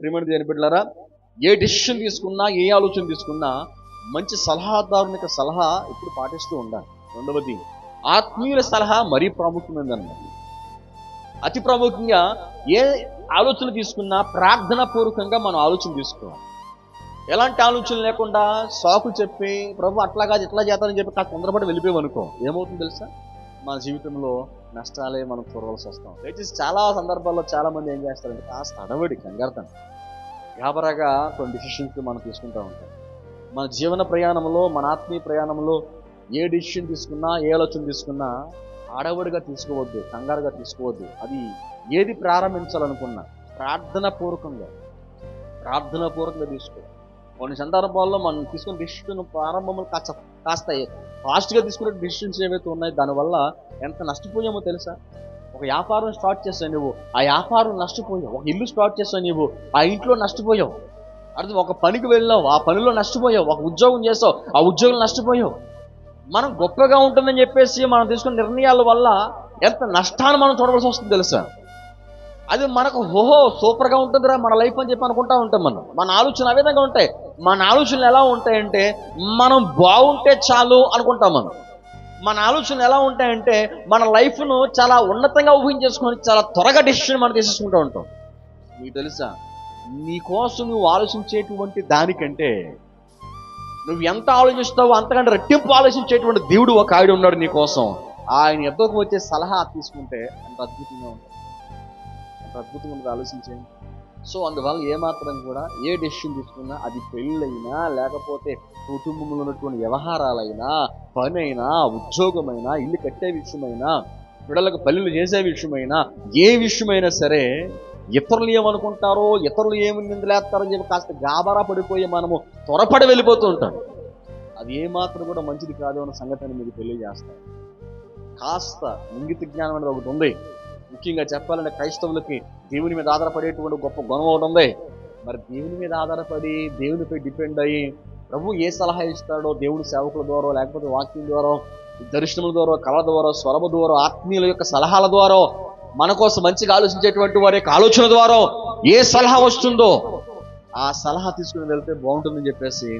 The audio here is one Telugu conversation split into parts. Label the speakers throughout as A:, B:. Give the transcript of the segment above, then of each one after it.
A: ప్రేమని దేని బిడ్డలారా. ఏ డెసిషన్ తీసుకున్నా ఏ ఆలోచన తీసుకున్నా మంచి సలహాదారునిక సలహా ఇప్పుడు పాటిస్తూ ఉండాలి. రెండవది ఆత్మీయుల సలహా మరీ ప్రాముఖ్యమైనదన్నమాట. అతి ప్రాముఖ్యంగా ఏ ఆలోచన తీసుకున్నా ప్రార్థన పూర్వకంగా మనం ఆలోచన తీసుకోవాలి. ఎలాంటి ఆలోచన లేకుండా సాకు చెప్పి ప్రభు అట్లా కాదు ఇట్లా చేద్దామని చెప్పి కాస్త తొందరపడి వెళ్ళిపోయాం అనుకో ఏమవుతుంది తెలుసా? మన జీవితంలో నష్టాలే మనం చూడవలసి వస్తాం. దయచేసి చాలా సందర్భాల్లో చాలా మంది ఏం చేస్తారంటే కాస్త అడవడి కంగారుతాను గాబరాగా కొన్ని డిసిషన్స్ మనం తీసుకుంటూ ఉంటాం. మన జీవన ప్రయాణంలో మన ఆత్మీయ ప్రయాణంలో ఏ డిసిషన్ తీసుకున్నా ఏ ఆలోచన తీసుకున్నా అడవడిగా తీసుకోవద్దు కంగారుగా తీసుకోవద్దు. అది ఏది ప్రారంభించాలనుకున్నా ప్రార్థన పూర్వకంగా ప్రార్థన పూర్వకంగా తీసుకో కొన్ని సందర్భాల్లో మనం తీసుకున్న డిసిషన్ ప్రారంభంలో కాస్త కాస్త ఫాస్ట్గా తీసుకునే డిసిషన్స్ ఏవైతే ఉన్నాయో దానివల్ల ఎంత నష్టపోయామో తెలుసా? ఒక వ్యాపారం స్టార్ట్ చేస్తావు నువ్వు ఆ వ్యాపారం నష్టపోయావు ఒక ఇల్లు స్టార్ట్ చేస్తావు నువ్వు ఆ ఇంట్లో నష్టపోయావు. అర్థం ఒక పనికి వెళ్ళావు ఆ పనిలో నష్టపోయావు ఒక ఉద్యోగం చేస్తావు ఆ ఉద్యోగం నష్టపోయావు. మనం గొప్పగా ఉంటుందని చెప్పేసి మనం తీసుకున్న నిర్ణయాల వల్ల ఎంత నష్టాన్ని మనం చూడవలసి వస్తుంది తెలుసా? అది మనకు ఓహో సూపర్గా ఉంటుందిరా మన లైఫ్ అని చెప్పి అనుకుంటా ఉంటాం మనం. మన ఆలోచన ఆ విధంగా ఉంటాయి. మన ఆలోచనలు ఎలా ఉంటాయంటే మనం బాగుంటే చాలు అనుకుంటాం మనం. మన ఆలోచనలు ఎలా ఉంటాయంటే మన లైఫ్ను చాలా ఉన్నతంగా ఊహించేసుకొని చాలా త్వరగా డెసిషన్ మనం తీసేసుకుంటూ ఉంటాం. నీకు తెలుసా? నీ కోసం నువ్వు ఆలోచించేటువంటి దానికంటే నువ్వు ఎంత ఆలోచిస్తావో అంతకంటే రెట్టింపు ఆలోచించేటువంటి దేవుడు ఒక ఆవిడ ఉన్నాడు నీ కోసం ఆయన ఎద్దకు వచ్చే సలహా తీసుకుంటే అంత అద్భుతంగా ఉంటుంది. అద్భుతంగా ఉంటుంది ఆలోచించండి సో అందువల్ల ఏమాత్రం కూడా ఏ డెసిషన్ తీసుకున్నా అది పెళ్ళైనా లేకపోతే కుటుంబంలో ఉన్నటువంటి వ్యవహారాలైనా పని అయినా ఉద్యోగమైనా ఇల్లు కట్టే విషయమైనా పిల్లలకు పల్లెలు చేసే విషయమైనా ఏ విషయమైనా సరే ఇతరులు ఏమనుకుంటారో ఇతరులు ఏమి నిందలేస్తారని చెప్పి కాస్త గాబరా పడిపోయి మనము త్వరపడి వెళ్ళిపోతూ ఉంటాం. అది ఏమాత్రం కూడా మంచిది కాదు అన్న సంగతిని మీకు తెలియజేస్తాను. కాస్త ఇంగిత జ్ఞానం అనేది ఒకటి ఉంది. ముఖ్యంగా చెప్పాలంటే క్రైస్తవులకి దేవుని మీద ఆధారపడేటువంటి గొప్ప గుణం ఒకటి ఉంది. మరి దేవుని మీద ఆధారపడి దేవునిపై డిపెండ్ అయ్యి ప్రభు ఏ సలహా ఇస్తాడో దేవుడి సేవకుల ద్వారా లేకపోతే వాక్యం ద్వారా దర్శనముల ద్వారా కళ ద్వారా స్వరము ద్వారా ఆత్మీయుల యొక్క సలహాల ద్వారా మన కోసం మంచిగా ఆలోచించేటువంటి వారి యొక్క ఆలోచన ద్వారా ఏ సలహా వస్తుందో ఆ సలహా తీసుకుని వెళ్తే బాగుంటుందని చెప్పేసి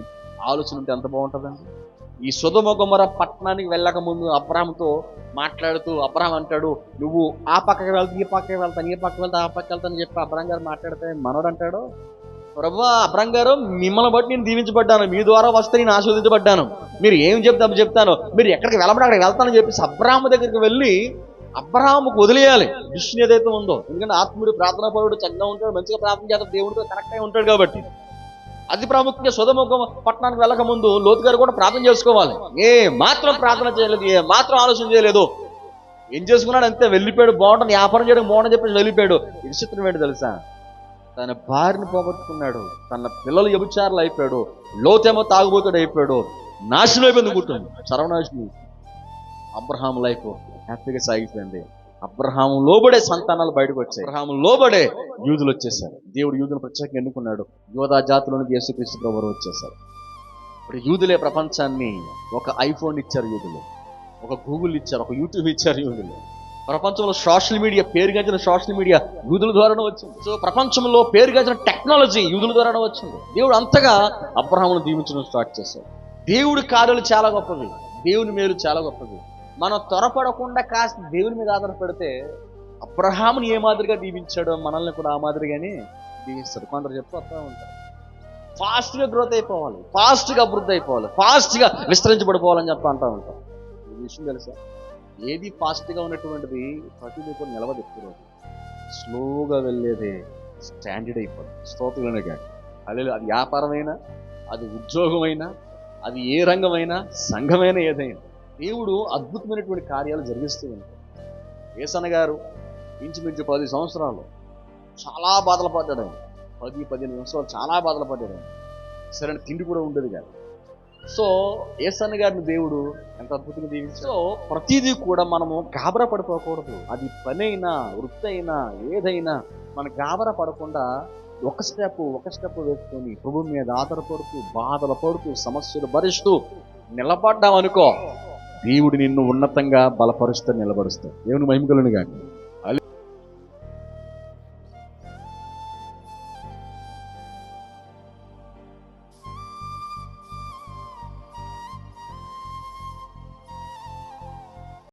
A: ఆలోచన ఉంటే ఎంత బాగుంటుందండి? ఈ సుధమొగమర పట్టణానికి వెళ్ళక ముందు అబ్రామ్తో మాట్లాడుతూ అబ్రామ్ అంటాడు నువ్వు ఆ పక్కకి వెళ్తా ఈ పక్కకి వెళ్తాను ఈ పక్కకి వెళ్తా ఆ పక్కకి వెళ్తాను చెప్పి అబ్రామ్ గారు మాట్లాడితే మనోడు అంటాడు ప్రభు అబ్రామ్ గారు మిమ్మల్ని బట్టి నేను దీవించబడ్డాను మీ ద్వారా వస్తే నేను ఆస్వాదించబడ్డాను మీరు ఏం చెప్తామో చెప్తాను. మీరు ఎక్కడికి వెళ్ళమని అక్కడికి వెళ్తానని చెప్పి అబ్రామ్ దగ్గరికి వెళ్ళి అబ్రహాముకు వదిలేయాలి. విష్ణు ఏదైతే ఉందో. ఎందుకంటే ఆత్ముడు ప్రార్థనా పరుడు చక్కగా ఉంటాడు మంచిగా ప్రార్థన చేస్తాడు దేవుడితో కనెక్ట్ అయి ఉంటాడు కాబట్టి. అతి ప్రాముఖ్యంగా సుధముఖం పట్టణానికి వెళ్ళక ముందు లోతు గారు కూడా ప్రార్థన చేసుకోవాలి. ఏ మాత్రం ప్రార్థన చేయలేదు ఏ మాత్రం ఆలోచన చేయలేదు. ఏం చేసుకున్నాడు అంతే వెళ్ళిపోయాడు బాగుంటుంది వ్యాపారం చేయడం బాగుంటుంది చెప్పేసి వెళ్ళిపోయాడు. విచిత్రం ఏంటి తెలుసా? తన భార్యని పోగొట్టుకున్నాడు తన పిల్లలు ఎబుచారులు అయిపోయాడు లోతేమో తాగుబోతుడు అయిపోయాడు నాశనం అయిపోయింది గుర్తుంది సర్వనాశనం. అబ్రహాం లైఫ్ హ్యాపీగా సాగిపోయింది. అబ్రహాం లోబడే సంతానాలు బయటకు వచ్చాయి. అబ్రహాం లోబడే యూదులు వచ్చేసారు దేవుడు యూదులు ప్రత్యేకంగా ఎన్నుకున్నాడు. యోధా జాతులను యేసుక్రీస్తు ప్రభు వచ్చేసారు ఇప్పుడు యూదులే ప్రపంచాన్ని ఒక ఐఫోన్ ఇచ్చారు యూదులు. ఒక గూగుల్ ఇచ్చారు ఒక యూట్యూబ్ ఇచ్చారు యూదులు. ప్రపంచంలో సోషల్ మీడియా పేరుగాంచిన సోషల్ మీడియా యూదుల ద్వారానే వచ్చింది. సో ప్రపంచంలో పేరుగాంచిన టెక్నాలజీ యూదుల ద్వారానే వచ్చింది. దేవుడు అంతగా అబ్రహామును దీవించడం స్టార్ట్ చేశాడు. దేవుడి కార్యాలు చాలా గొప్పవి. దేవుని మేలు చాలా గొప్పవి. మనం త్వరపడకుండా కాస్త దేవుని మీద ఆధారపడితే అబ్రహాముని ఏ మాదిరిగా దీవించాడో మనల్ని కూడా ఆ మాదిరిగానే దీవిస్తాడు. కొందరు చెప్తూ వస్తూ ఉంటారు. ఫాస్ట్గా గ్రోత్ అయిపోవాలి. ఫాస్ట్గా అభివృద్ధి అయిపోవాలి. ఫాస్ట్గా విస్తరించబడిపోవాలని చెప్పి అంటూ ఉంటాం ఈ విషయం తెలుసా? ఏది ఫాస్ట్గా ఉన్నటువంటిది ప్రతిదీ కూడా నిలవదు ఎప్పుడు స్లోగా వెళ్ళేది స్టాండర్డ్ అయిపోతుంది స్తోత్రులనే కానీ అదే అది వ్యాపారమైనా అది ఉద్యోగమైనా అది ఏ రంగమైనా సంఘమైనా ఏదైనా. దేవుడు అద్భుతమైనటువంటి కార్యాలు జరిగిస్తూ ఉంటాడు. ఏసన్న గారు ఇంచుమించు పది సంవత్సరాలు చాలా బాధలు పడ్డాడు ఆయన. పది పదిహేను సంవత్సరాలు చాలా బాధలు పడ్డాడు ఆయన. సరైన తిండి కూడా ఉండేది కాదు. సో ఏసన్న గారిని దేవుడు ఎంత అద్భుతంగా దీవించాడు? సో ప్రతిదీ కూడా మనము గాబరా పడిపోకూడదు. అది పని అయినా వృత్తి అయినా ఏదైనా మనం గాబరా పడకుండా ఒక స్టెప్ ఒక స్టెప్ వేసుకొని ప్రభు మీద ఆధారపడుతూ బాధలు పడుతూ సమస్యలు భరిస్తూ నిలబడ్డామనుకో దేవుడు నిన్ను ఉన్నతంగా బలపరుస్తూ నిలబరుస్తాడు. దేవుని మహిమకలను కానీ